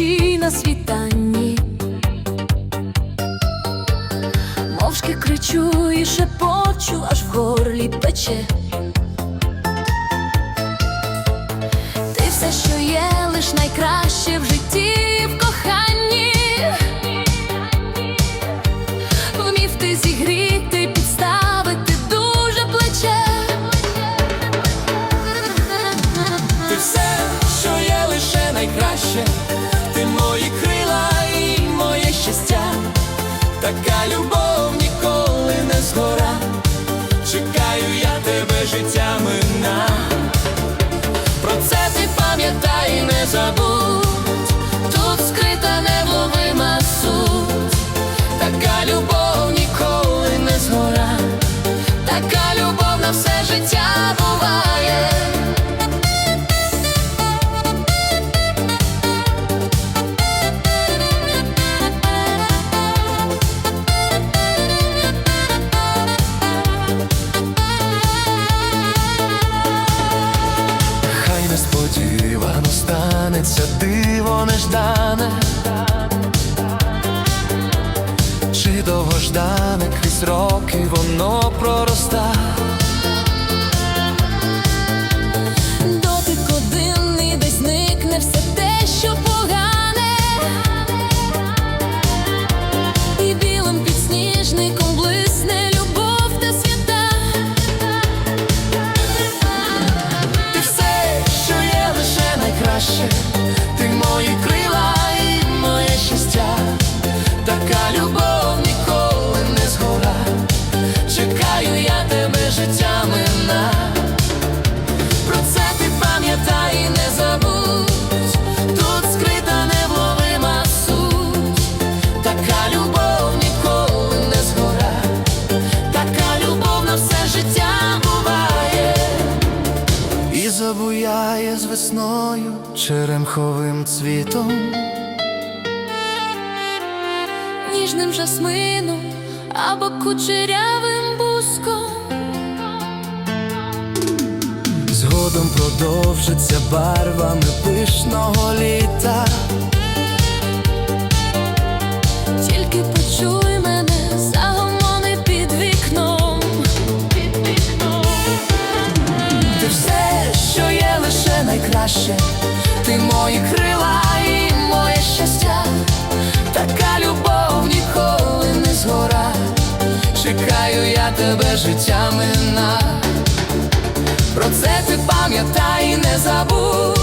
вночі на світанні. Мовчки кричу і шепочу, аж в горлі пече. Ти все, що є, лиш найкраще в житті, в коханні. Вмів ти зігріти, підставити дуже плече. Ти все, що є лише найкраще, любов ніколи не згора. Чекаю я тебе життя мина. Про це ти пам'ятай не забудь. Тут скрита невловима суть, Така любов ніколи не згора. така любов на все життя станеться диво неждане. Чи довгождане крізь роки воно пророста. Забуяє з весною черемховим цвітом. ніжним жасмином або кучерявим буском. Згодом продовжиться барвами пишного літа. Лише ти мої крила і моє щастя, така любов ніколи не згора. Чекаю я тебе життя мина. Про це ти пам'ятай і не забудь.